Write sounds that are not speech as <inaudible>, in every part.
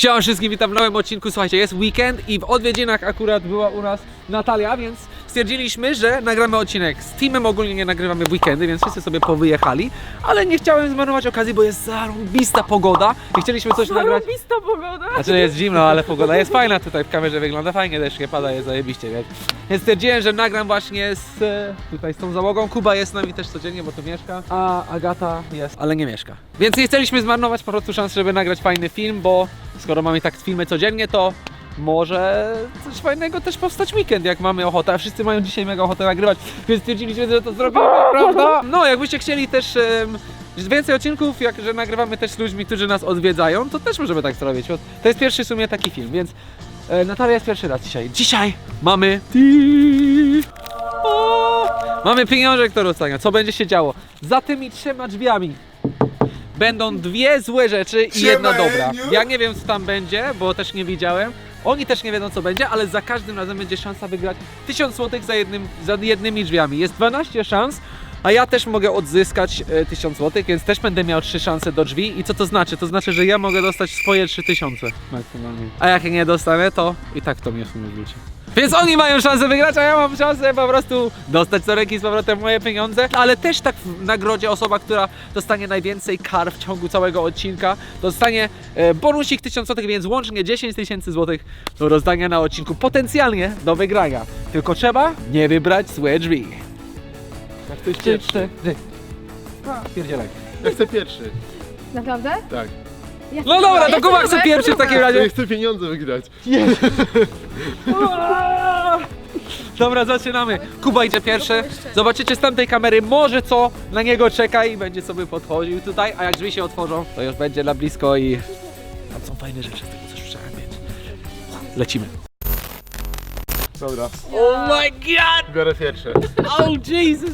Siema wszystkim, witam w nowym odcinku. Słuchajcie, jest weekend i w odwiedzinach akurat była u nas Natalia, więc stwierdziliśmy, że nagramy odcinek z teamem. Ogólnie nie nagrywamy w weekendy, więc wszyscy sobie powyjechali, ale nie chciałem zmarnować okazji, bo jest zarąbista pogoda i chcieliśmy coś nagrać. Zarobista pogoda. Znaczy jest zimno, ale pogoda jest fajna tutaj w kamerze, wygląda fajnie, deszcz nie pada, jest zajebiście, więc, więc stwierdziłem, że nagram właśnie z, tutaj z tą załogą. Kuba jest z nami też codziennie, bo tu mieszka, a Agata jest, ale nie mieszka. Więc nie chcieliśmy zmarnować po prostu szans, żeby nagrać fajny film, bo skoro mamy tak filmy codziennie, to może coś fajnego też powstać weekend, jak mamy ochotę, a wszyscy mają dzisiaj mega ochotę nagrywać, więc stwierdziliśmy, że to zrobimy, <laughs> prawda? No, jakbyście chcieli też em, więcej odcinków, jak że nagrywamy też z ludźmi, którzy nas odwiedzają, to też możemy tak zrobić. bo To jest pierwszy w sumie taki film, więc e, Natalia jest pierwszy raz dzisiaj. Dzisiaj mamy! Mamy pieniążek do dostania. Co będzie się działo? Za tymi trzema drzwiami będą dwie złe rzeczy i jedna dobra. Ja nie wiem co tam będzie, bo też nie widziałem. Oni też nie wiedzą co będzie, ale za każdym razem będzie szansa wygrać 1000 zł za, jednym, za jednymi drzwiami. Jest 12 szans, a ja też mogę odzyskać e, 1000 zł, więc też będę miał 3 szanse do drzwi. I co to znaczy? To znaczy, że ja mogę dostać swoje 3000 maksymalnie. A jak nie dostanę, to i tak to mnie w sumie wróci. Więc oni mają szansę wygrać, a ja mam szansę po prostu dostać do ręki z powrotem moje pieniądze. Ale też tak w nagrodzie osoba, która dostanie najwięcej kar w ciągu całego odcinka, dostanie e, bonusik 1000 zł, więc łącznie 10 tysięcy złotych do rozdania na odcinku. Potencjalnie do wygrania. Tylko trzeba nie wybrać złe drzwi. Jak ktoś pierwszy. cztery. Pierdzielaj. Ja chcę pierwszy. Naprawdę? Tak. Ja No dobra, to Kuba chcę chce pierwszy w takim Ja razie. chcę pieniądze wygrać. <laughs> Dobra, zaczynamy. Kuba idzie pierwszy. Zobaczycie z tamtej kamery, może co na niego czeka i będzie sobie podchodził tutaj, a jak drzwi się otworzą, to już będzie na blisko i tam są fajne rzeczy, z tego coś trzeba mieć. Lecimy. Dobra. Oh my god! Biorę pierwsze. Oh Jesus!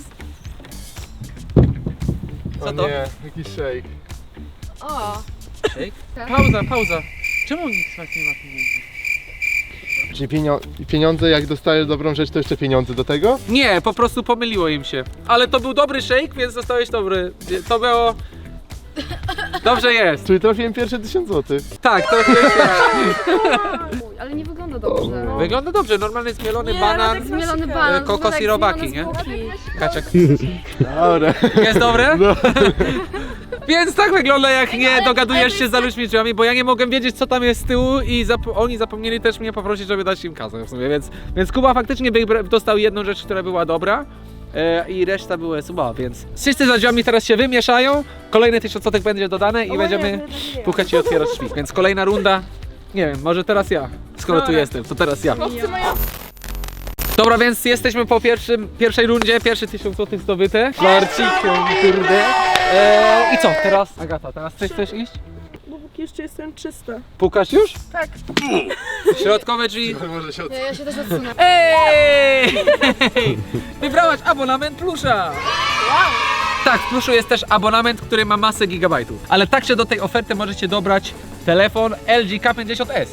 Co o to? nie, jakiś shake. O, Shake? Tak. Pauza, pauza. Czemu nikt z was nie ma pieniędzy? Czyli pienio pieniądze, jak dostajesz dobrą rzecz, to jeszcze pieniądze do tego? Nie, po prostu pomyliło im się. Ale to był dobry shake, więc dostałeś dobry. To było... Dobrze jest. Czyli trafiłem pierwsze 1000 zł. Tak, to jest... Uj, ale nie wygląda dobrze. Wygląda dobrze, normalny zmielony banan. Zmielony banan. kokos i jak robaki, nie? Kaczek. Dobra. Jest dobre? No. <laughs> Więc tak wygląda jak nie dogadujesz się za ludźmi drzwiami, bo ja nie mogłem wiedzieć co tam jest z tyłu i zap oni zapomnieli też mnie poprosić, żeby dać im kasę w sumie, więc, więc Kuba faktycznie wybra- dostał jedną rzecz, która była dobra e, i reszta była słaba, więc wszyscy za drzwiami teraz się wymieszają, kolejny tysiąc złotych będzie dodane i będziemy pukać i otwierać drzwi, więc kolejna runda, nie wiem, może teraz ja, skoro tu jestem, to teraz ja. Dobra, więc jesteśmy po pierwszym, pierwszej rundzie, pierwszy tysiąc złotych zdobyte. Żarcikiem, kurde. Eee, I co, teraz Agata, teraz ty chcesz iść? Bo póki jeszcze jestem czysta. Pukasz już? Tak. Środkowe drzwi. Może się od... Ja się też odsunę. Ej! Wybrałaś abonament plusza! Tak, w pluszu jest też abonament, który ma masę gigabajtów. Ale także do tej oferty możecie dobrać telefon LG K50s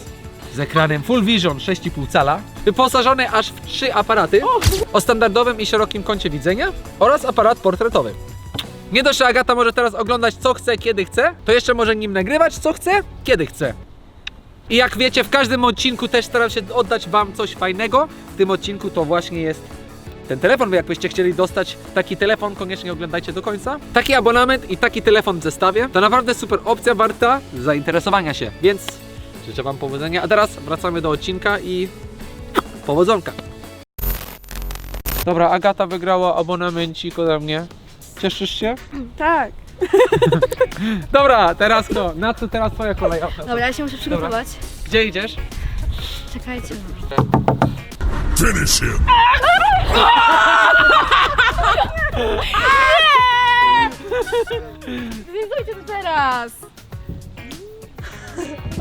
z ekranem Full Vision 6,5 cala, wyposażony aż w trzy aparaty o standardowym i szerokim kącie widzenia oraz aparat portretowy. Nie dość, że Agata może teraz oglądać co chce, kiedy chce, to jeszcze może nim nagrywać co chce, kiedy chce. I jak wiecie, w każdym odcinku też staram się oddać Wam coś fajnego. W tym odcinku to właśnie jest ten telefon. Wy Jakbyście chcieli dostać taki telefon, koniecznie oglądajcie do końca. Taki abonament i taki telefon w zestawie to naprawdę super opcja, warta zainteresowania się. Więc życzę Wam powodzenia. A teraz wracamy do odcinka i powodzonka. Dobra, Agata wygrała abonamencik ode mnie. Cieszysz się? Tak. <laughs> Dobra, teraz kto? Na co teraz twoja kolej? O, Dobra, ja się muszę przygotować. Gdzie idziesz? Czekajcie. Finish him. <laughs> <laughs> Zwiedzujcie to teraz.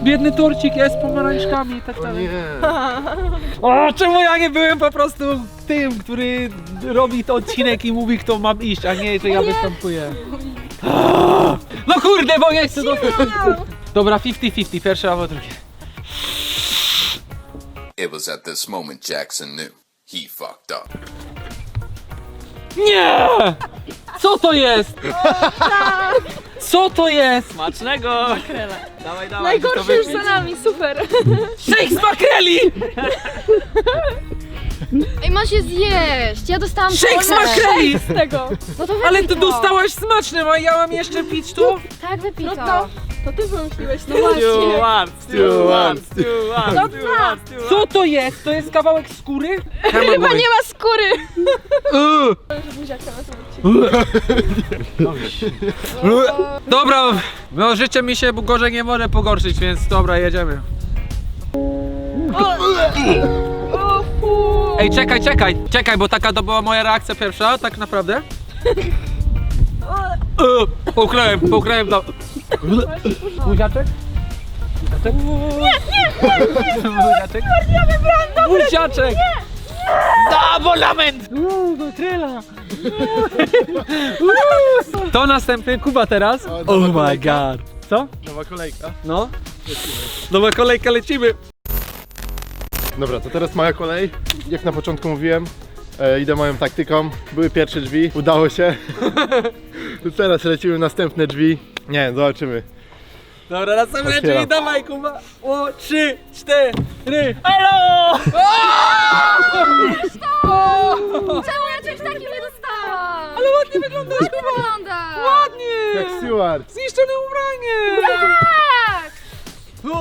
Biedny torcik jest z pomarańczkami, tak O dalej. nie. <laughs> O, czemu ja nie byłem po prostu tym, który robi to odcinek i mówi kto mam iść, a nie, że ja występuję. No kurde, bo ja chcę dostać. Dobra, 50-50, pierwsze albo drugie. It was at this moment Jackson knew he fucked up. Nie! Co to jest? Co to jest? Smacznego! Dawaj, dawaj. Najgorsze już za nami, super. Shake z makreli! Ej, masz je zjeść! Ja dostałam Shake z makreli! Z tego. No to wypij Ale ty to. dostałaś smacznym, a ja mam jeszcze pić tu? Tak, wypij No to. to, to ty wymyśliłeś, no właśnie. steward, steward, No steward, steward. Co to jest? To jest kawałek skóry? Chyba nie ma skóry. Buziaka na tym Dobra, no życzę mi się, bo gorzej nie może pogorszyć, więc dobra, jedziemy. O fu. Ej, czekaj, czekaj, czekaj, bo taka to była moja reakcja pierwsza, tak naprawdę. Eee, Połknąłem, połknąłem to. Buziaczek? Buziaczek? Nie, nie, nie, Buziaczek? Buziaczek! Da, abonament! Uuu, makrela! To następny, Kuba teraz. O, Oh my god. Co? Nowa kolejka. No? Nowa kolejka, lecimy. Dobra, to teraz moja kolej. Jak na początku mówiłem, e, idę moją taktyką. Były pierwsze drzwi, udało się. <laughs> Teraz lecimy następne drzwi. Nie, zobaczymy. Dobra, następne Otwieram. drzwi, dawaj Kuba. O, trzy, cztery. Hello! Czemu ja czegoś takiego nie dostałam? Ale ładnie wyglądasz, Ładnie Kuba. wygląda. Ładnie. Jak Stewart. Zniszczone ubranie. Tak! O,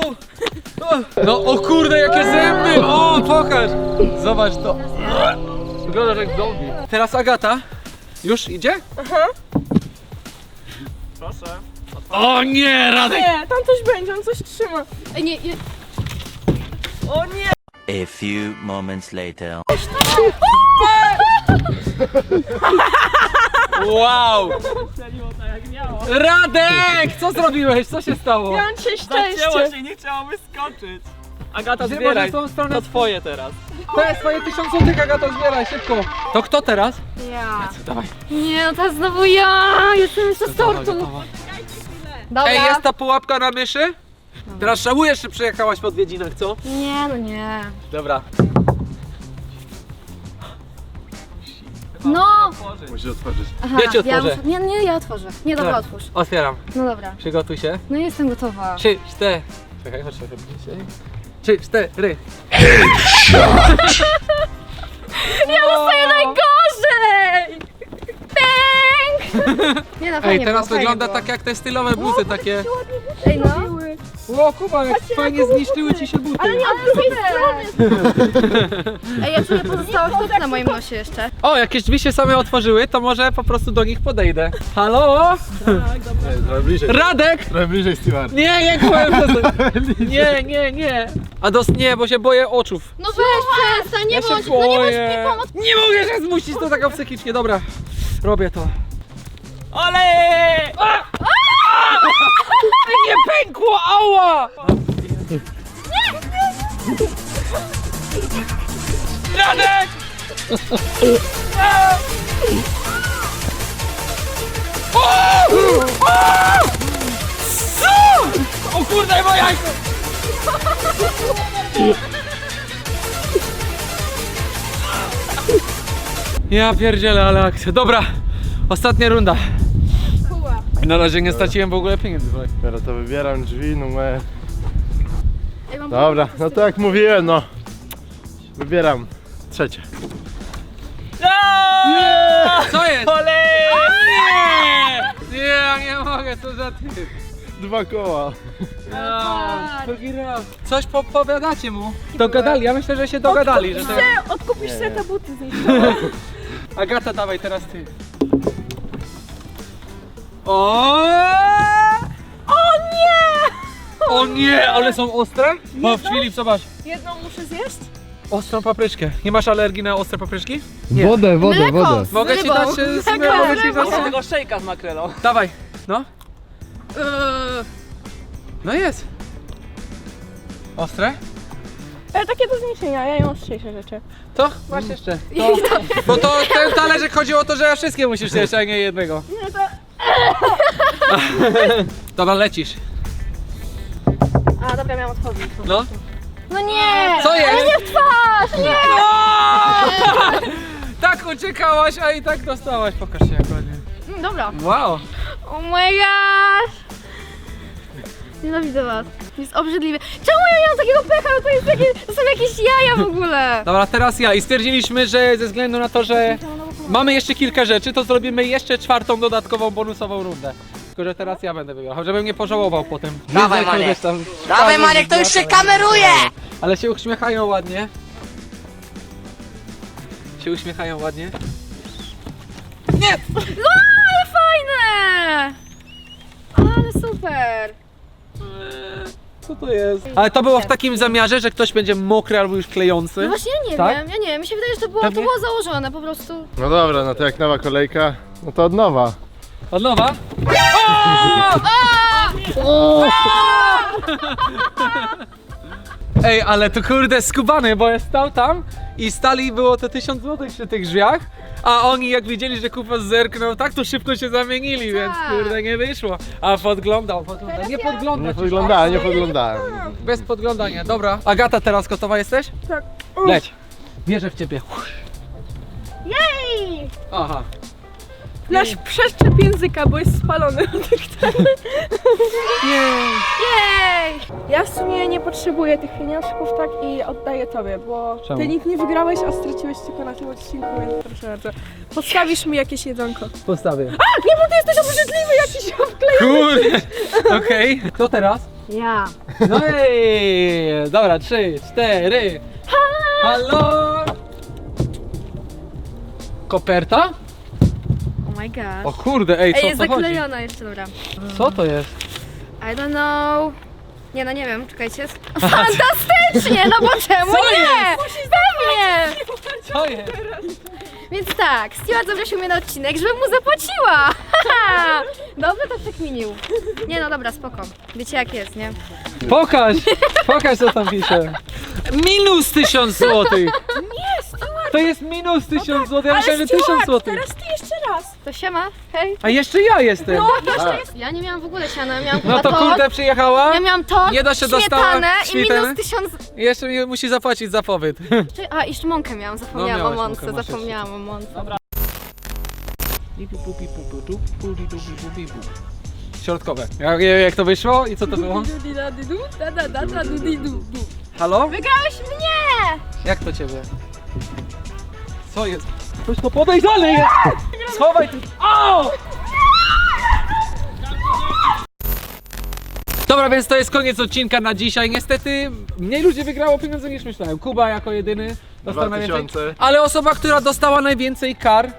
o. No o kurde, jakie zęby. O, pokaż. Zobacz to. Wyglądasz jak zombie. Teraz Agata. Już idzie? Proszę. O nie, Radek. Nie, tam coś będzie, on coś trzyma. Ej, nie, nie. O nie. A few moments later. Wow. Strzeliło tak jak miało. Radek, co zrobiłeś? Co się stało? Ja mam dzisiaj Zacięło szczęście. się, nie chciało wyskoczyć. Agata, Gdzie zbieraj. możesz tą stronę? To twoje teraz. To jest twoje tysiąc złotych, Agato, zbieraj, szybko. To kto teraz? Ja. Dawaj. Nie, no teraz znowu ja. Jestem jeszcze z tortu. Dobra. Ej, jest ta pułapka na myszy? Teraz żałujesz, że przyjechałaś po odwiedzinach, co? Nie, no nie. Dobra. No! Musisz otworzyć. Aha, Ja ci otworzę. muszę- Nie, nie, ja otworzę. Nie, dobra, Tak. otwórz. Otwieram. No dobra. Przygotuj się. No jestem gotowa. Trzy, cztery. Czekaj, chodź trochę bliżej. Trzy, cztery. Ja dostaję najgorzej! Pęk! Nie no, Ej, fajnie teraz było, wygląda fajnie tak jak te stylowe buty, takie... było. Ej, no. O, Kuba, jak fajnie zniszczyły ci się buty. Ale nie od drugiej <laughs> strony. Ej, ja czuję pozostałe sztuki na moim nosie jeszcze. O, jakieś drzwi się same otworzyły, to może po prostu do nich podejdę. Halo? Trochę bliżej. Radek! Trochę bliżej Stewart. Nie, nie kłam <laughs> Nie, nie, nie. A dos nie, bo się boję oczów. No weź przestań, nie Ja się bądź, no nie bądź boję. Nie mogę się zmusić do tego psychicznie, dobra. Robię to. Ole! Nie pękło, ała! Radek! O! O! Co? O kurde, moja! Ja pierdzielę, ale akcja. Dobra, ostatnia runda. Na razie nie straciłem w ogóle pieniędzy. słuchaj. Teraz to wybieram drzwi numer... Ej, mam Dobra, no to jak mówiłem, no. Wybieram trzecie. Co jest? Ole! Nie! Nie, ja nie mogę, co za ty. Dwa koła. Ja, drugi raz. Coś popowiadacie mu? Dogadali, ja myślę, że się dogadali. Że to... Odkupisz sobie te buty z nich. <laughs> Agata, dawaj teraz ty. O! O nie! O nie, ale są ostre? O, Filip, zobacz. Jedną muszę zjeść? Ostrą papryczkę. Nie masz alergii na ostre papryczki? Nie. Wodę, wodę, Mleko. wodę. Z Mogę ci rybą. dać e, z Tak, mogę ci z dać. rybą. tego szejka z makrelą. Dawaj, no. Eee, No jest. Ostre? Ale takie do zniesienia, ja jem ostrzejsze rzeczy. To? Masz jeszcze. To. <laughs> Bo to ten talerzyk chodziło o to, że wszystkie musisz zjeść, a nie jednego. Nie, to... Dobra, lecisz. A, dobra, miałam otworzyć. No. No nie! Co jest? Ale nie w twarz! Nie! Tak uciekałaś, a i tak dostałaś. Pokaż się jak ładnie. Mm, Dobra. Wow. Oh my gosh! Nienawidzę was. Jest obrzydliwe. Czemu ja miałam takiego pecha? No to, jest takie, to są jakieś jaja w ogóle. Dobra, teraz ja i stwierdziliśmy, że ze względu na to, że mamy jeszcze kilka rzeczy, to zrobimy jeszcze czwartą dodatkową bonusową rundę. Tylko, że teraz ja będę wygrał, żebym nie pożałował potem. Dawaj, Widzę, Maniek. kogoś tam Dawaj Maniek, to już się kameruje! Ale się uśmiechają ładnie. Się uśmiechają ładnie. No, ale fajne! Ale super. Co to jest? Ale to było w takim zamiarze, że ktoś będzie mokry albo już klejący. No właśnie ja nie Tak? wiem, ja nie wiem. Mi się wydaje, że to było, to Pewnie? było założone po prostu. No dobra, no to jak nowa kolejka, no to od nowa. Od nowa? Ej, ale to kurde skubany, bo ja stał tam i stali było to 1000 zł przy tych drzwiach, a oni jak widzieli, że kupa zerknął tak, to szybko się zamienili, więc Tak. kurde nie wyszło. A podglądał, podglądał. Nie podglądał. Nie podglądałem, nie podglądałem. Bez podglądania, dobra. Agata, teraz gotowa jesteś? Tak. Leć. Wierzę w ciebie. Jej! Aha. Nasz przeszczep języka, bo jest spalony. Nie. Ja w sumie nie potrzebuję tych pieniążków tak i oddaję tobie, bo Czemu? ty nic nie wygrałeś, a straciłeś tylko na tym odcinku, więc proszę bardzo. Podstawisz mi jakieś jedzonko. Postawię. Nie, bo ty jesteś obrzydliwy jakiś obklejony. Kurde. <laughs> Okej. Kto teraz? Ja. No i dobra, trzy, cztery. Halo! Koperta? Oh my god. O kurde, ej, co Ej, jest to chodzi? zaklejona jeszcze, dobra. Co to jest? I don't know. Nie no, nie wiem, czekajcie. <laughs> Fantastycznie, no bo czemu Co nie? Pewnie! Co jest? Więc tak, Stewart zaprosił mnie na odcinek, żebym mu zapłaciła. <laughs> Dobrze to przekminił. Nie no, dobra, spoko. Wiecie jak jest, nie? Pokaż! Pokaż co tam pisze. Minus tysiąc złotych! Nie, Stuart, To jest minus tysiąc złotych, ja myślałem, że tysiąc Stuart, złotych. teraz ty jeszcze raz. To siema, hej. A jeszcze ja jestem! No, jeszcze jest. Ja nie miałam w ogóle siana, ja miałam No chyba to kurde przyjechała. Ja miałam to, Nie da się dostała śmietanę i minus tysiąc... Jeszcze mi musi zapłacić za pobyt. <laughs> Czy- A, jeszcze mąkę miałam, zapomniałam No, o miałaś mące, mąkę, masz zapomniałam o mące. Środkowe. Jak, jak to wyszło i co to było? <laughs> Halo? Wygrałeś mnie! Jak to ciebie? Co jest? Ktoś to podejrzany jest! Schowaj tu! O! Dobra, więc to jest koniec odcinka na dzisiaj. Niestety mniej ludzi wygrało pieniądze niż myślałem. Kuba jako jedyny dostał Dwa najwięcej. tysiące. Ale osoba, która dostała najwięcej kar,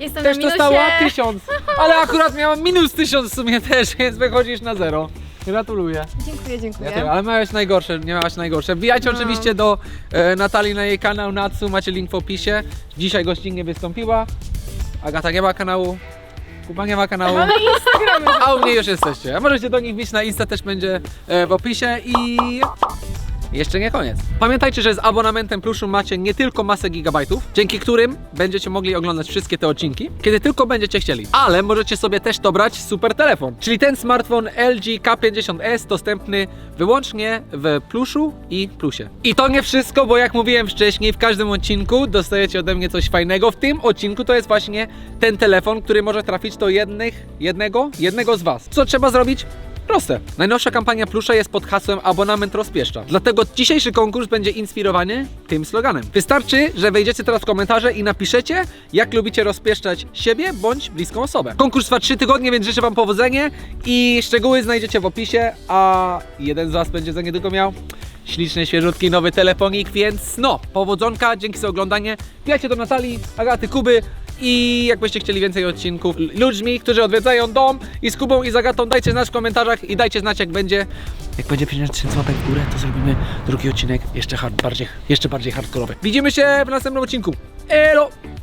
Jestem też na minusie. dostała tysiąc. Ale akurat miałam minus tysiąc w sumie też, więc wychodzisz na zero. Gratuluję. Dziękuję, Ja dziękuję. też, ale miałeś najgorsze, nie miałaś najgorsze. Wbijajcie No. oczywiście do e, Natalii na jej kanał Natsu, macie link w opisie. Dzisiaj gościnnie wystąpiła. Agata nie ma kanału. Kuba nie ma kanału. Mamy. A u mnie już jesteście. A możecie do nich wbić na Insta, też będzie e, w opisie i... Jeszcze nie koniec. Pamiętajcie, że z abonamentem Pluszu macie nie tylko masę gigabajtów, dzięki którym będziecie mogli oglądać wszystkie te odcinki, kiedy tylko będziecie chcieli. Ale możecie sobie też dobrać super telefon, czyli ten smartfon LG K50s dostępny wyłącznie w Pluszu i Plusie. I to nie wszystko, bo jak mówiłem wcześniej, w każdym odcinku dostajecie ode mnie coś fajnego. W tym odcinku to jest właśnie ten telefon, który może trafić do jednych, jednego, jednego z Was. Co trzeba zrobić? Proste. Najnowsza kampania Plusza jest pod hasłem abonament rozpieszcza. Dlatego dzisiejszy konkurs będzie inspirowany tym sloganem. Wystarczy, że wejdziecie teraz w komentarze i napiszecie, jak lubicie rozpieszczać siebie bądź bliską osobę. Konkurs trwa 3 tygodnie, więc życzę Wam powodzenia i szczegóły znajdziecie w opisie, a jeden z Was będzie za niedługo miał śliczny, świeżutki nowy telefonik, więc no, powodzonka, dzięki za oglądanie. Wbijajcie do Natalii, Agaty, Kuby i jakbyście chcieli więcej odcinków ludźmi, którzy odwiedzają dom i z Kubą i z Agatą, dajcie znać w komentarzach i dajcie znać jak będzie. Jak będzie 50 zł w górę, to zrobimy drugi odcinek jeszcze hard, bardziej, jeszcze bardziej hardkorowy. Widzimy się w następnym odcinku. Elo!